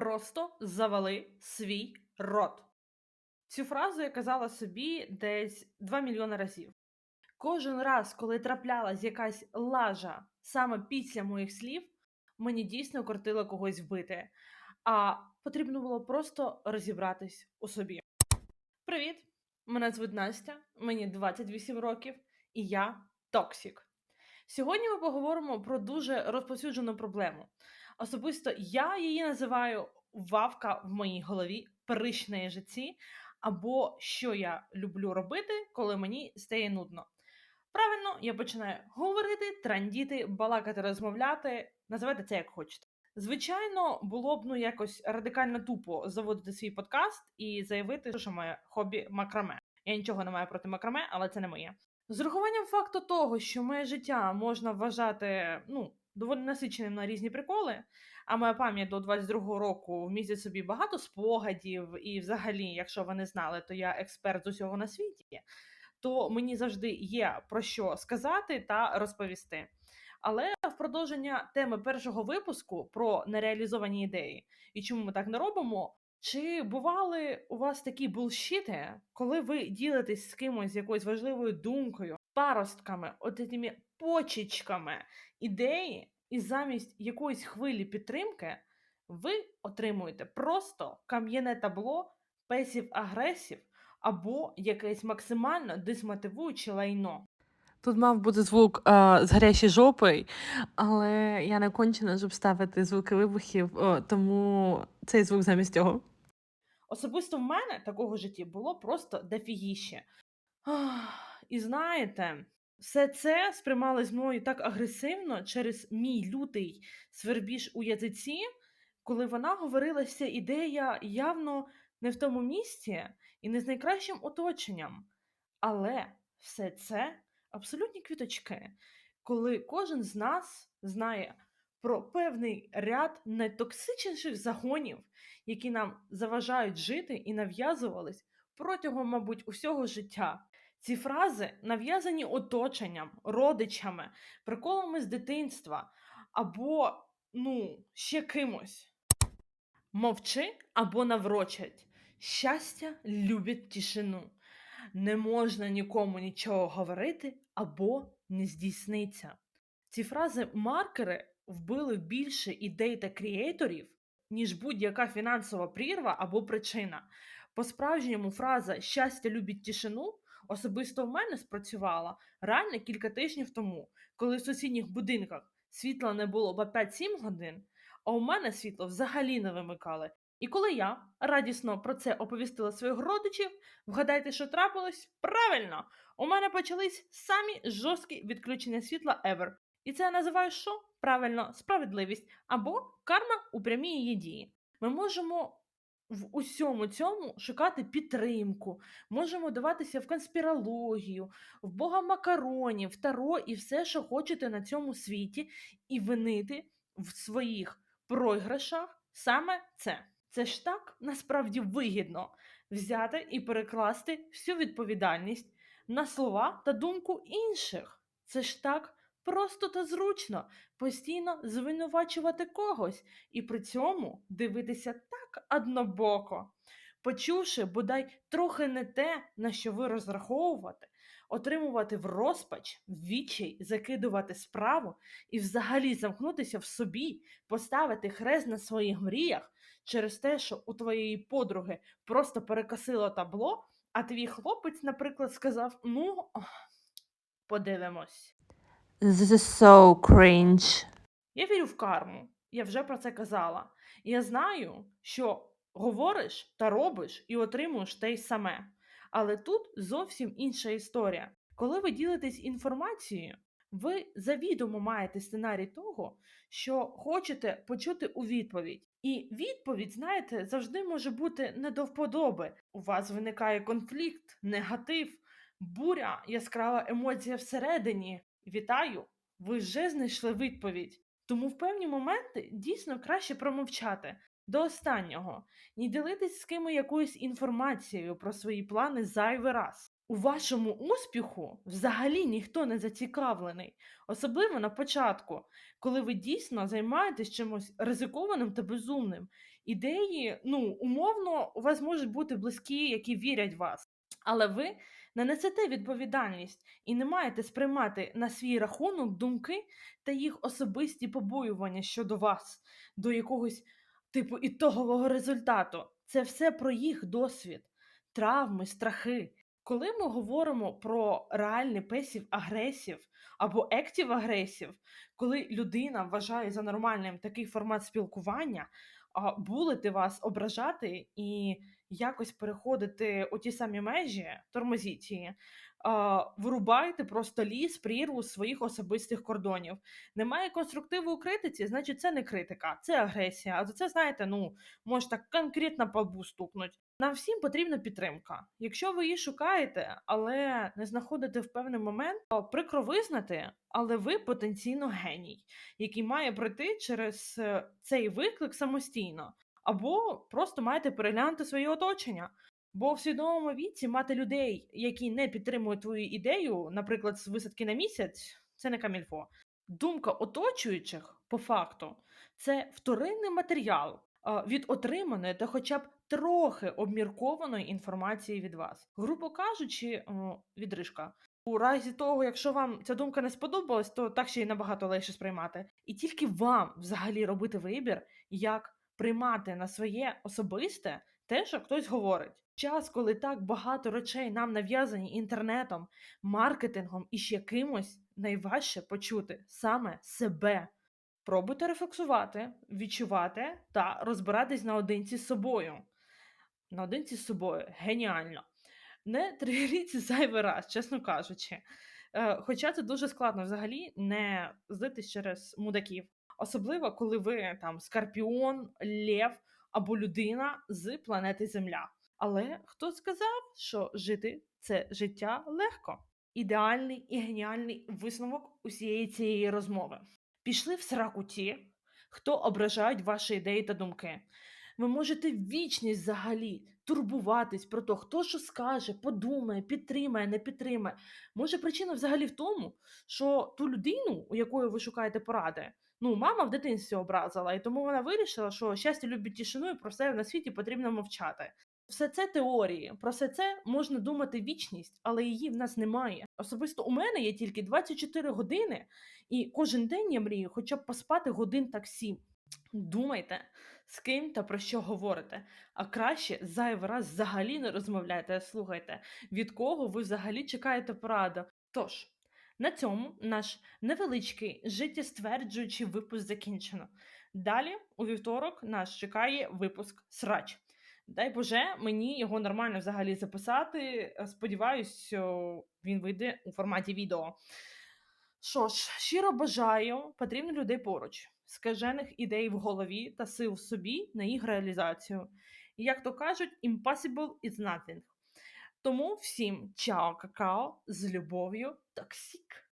Просто завали свій рот. Цю фразу я казала собі десь 2 мільйони разів. Кожен раз, коли траплялась якась лажа саме після моїх слів, мені дійсно кортило когось вбити, а потрібно було просто розібратись у собі. Привіт! Мене звуть Настя, мені 28 років, і я Токсік. Сьогодні ми поговоримо про дуже розповсюджену проблему. Особисто я її називаю вавка в моїй голові, на язиці, або що я люблю робити, коли мені стає нудно. Правильно, я починаю говорити, трандіти, балакати, розмовляти, називайте це як хочете. Звичайно, було б ну якось радикально тупо заводити свій подкаст і заявити, що моє хобі макраме. Я нічого не маю проти макраме, але це не моє. З урахуванням факту того, що моє життя можна вважати ну, доволі насиченим на різні приколи, а моя пам'ять до 22-го року вмістить собі багато спогадів, і взагалі, якщо ви не знали, то я експерт з усього на світі, то мені завжди є про що сказати та розповісти. Але в продовження теми першого випуску про нереалізовані ідеї і чому ми так не робимо. Чи бували у вас такі булшіти, коли ви ділитесь з кимось якоюсь важливою думкою, паростками, от цими почечками ідеї, і замість якоїсь хвилі підтримки ви отримуєте просто кам'яне табло песів агресів або якесь максимально дисмотивуюче лайно? Тут мав бути звук а, з гарячої жопи, але я не кончена, щоб ставити звуки вибухів, о, тому цей звук замість цього. Особисто в мене такого житті було просто дофігіще. І знаєте, все це сприймалось мною так агресивно через мій лютий свербіж у язиці, коли вона говорила вся ідея явно не в тому місці і не з найкращим оточенням. Але все це абсолютні квіточки, коли кожен з нас знає про певний ряд найтоксичніших загонів, які нам заважають жити і нав'язувались протягом, мабуть, усього життя. Ці фрази нав'язані оточенням, родичами, приколами з дитинства або, ну, ще кимось. Мовчи або наврочать. Щастя любить тишину. Не можна нікому нічого говорити або не здійсниться. Ці фрази маркери вбили більше ідей та крієторів, ніж будь-яка фінансова прірва або причина. По-справжньому фраза щастя любить тишину особисто в мене спрацювала реально кілька тижнів тому, коли в сусідніх будинках світла не було по 5-7 годин, а у мене світло взагалі не вимикали. І коли я радісно про це оповістила своїх родичів, вгадайте, що трапилось? Правильно! У мене почались самі жорсткі відключення світла ever. І це я називаю що? Правильно, справедливість або карма у прямій її дії. Ми можемо в усьому цьому шукати підтримку, можемо даватися в конспірологію, в бога макаронів, таро і все, що хочете на цьому світі, і винити в своїх програшах саме це. Це ж так насправді вигідно взяти і перекласти всю відповідальність на слова та думку інших. Це ж так просто та зручно постійно звинувачувати когось і при цьому дивитися так однобоко. Почувши бодай трохи не те, на що ви розраховувати, отримувати в розпач, відчай, закидувати справу і взагалі замкнутися в собі, поставити хрест на своїх мріях через те, що у твоєї подруги просто перекосило табло, а твій хлопець, наприклад, сказав: Ну, подивимось. This is so cringe. Я вірю в карму, я вже про це казала. Я знаю, що говориш та робиш і отримуєш те й саме. Але тут зовсім інша історія. Коли ви ділитесь інформацією, ви завідомо маєте сценарій того, що хочете почути у відповідь. І відповідь, знаєте, завжди може бути не до вподоби. У вас виникає конфлікт, негатив, буря, яскрава емоція всередині. Вітаю! Ви вже знайшли відповідь. Тому в певні моменти дійсно краще промовчати до останнього, ні ділитись з кимось якоюсь інформацією про свої плани зайвий раз. У вашому успіху взагалі ніхто не зацікавлений, особливо на початку, коли ви дійсно займаєтесь чимось ризикованим та безумним. Ідеї, ну, умовно, у вас можуть бути близькі, які вірять в вас, але ви не несете відповідальність і не маєте сприймати на свій рахунок думки та їх особисті побоювання щодо вас, до якогось типу ітогового результату. Це все про їх досвід, травми, страхи. Коли ми говоримо про реальний песів агресів або ектів агресів, коли людина вважає за нормальним такий формат спілкування, булити вас, ображати і якось переходити у ті самі межі, тормозіть її, вирубайте просто ліс, прірву своїх особистих кордонів. Немає конструктиву у критиці, значить це не критика, це агресія. А за це, знаєте, ну, може так конкретно по лбу стукнуть. Нам всім потрібна підтримка. Якщо ви її шукаєте, але не знаходите в певний момент, то прикро визнати, але ви потенційно геній, який має пройти через е, цей виклик самостійно, або просто маєте переглянути своє оточення. Бо в свідомому віці мати людей, які не підтримують твою ідею, наприклад, з висадки на місяць, це не камільфо. Думка оточуючих, по факту, це вторинний матеріал від отриманої та хоча б трохи обміркованої інформації від вас. Грубо кажучи, відрижка. У разі того, якщо вам ця думка не сподобалась, то так ще й набагато легше сприймати. І тільки вам взагалі робити вибір, як приймати на своє особисте те, що хтось говорить. Час, коли так багато речей нам нав'язані інтернетом, маркетингом і ще кимось, найважче почути саме себе. Пробуйте рефлексувати, відчувати та розбиратись наодинці з собою. Наодинці з собою геніально. Не тригеріться зайвий раз, чесно кажучи. Е, Хоча це дуже складно взагалі не злитись через мудаків. Особливо, коли ви там скорпіон, лев або людина з планети Земля. Але хто сказав, що жити це життя легко? Ідеальний і геніальний висновок усієї цієї розмови. Пішли в сраку ті, хто ображають ваші ідеї та думки. Ви можете вічність взагалі турбуватись про те, хто що скаже, подумає, підтримає, не підтримає. Може, причина взагалі в тому, що ту людину, у якої ви шукаєте поради, ну, мама в дитинстві образила, і тому вона вирішила, що щастя любить тишину і про все на світі потрібно мовчати. Все це теорії, про все це можна думати вічність, але її в нас немає. Особисто у мене є тільки 24 години, і кожен день я мрію хоча б поспати годин так 7. Думайте, з ким та про що говорите. А краще зайвий раз взагалі не розмовляйте, а слухайте, від кого ви взагалі чекаєте пораду. Тож, на цьому наш невеличкий життєстверджуючий випуск закінчено. Далі, у вівторок, нас чекає випуск Срач. Дай Боже, мені його нормально взагалі записати. Сподіваюсь, він вийде у форматі відео. Що ж, щиро бажаю потрібних людей поруч, скажених ідей в голові та сил в собі на їх реалізацію. І як то кажуть, impossible is nothing. Тому всім чао, какао, з любов'ю, токсік.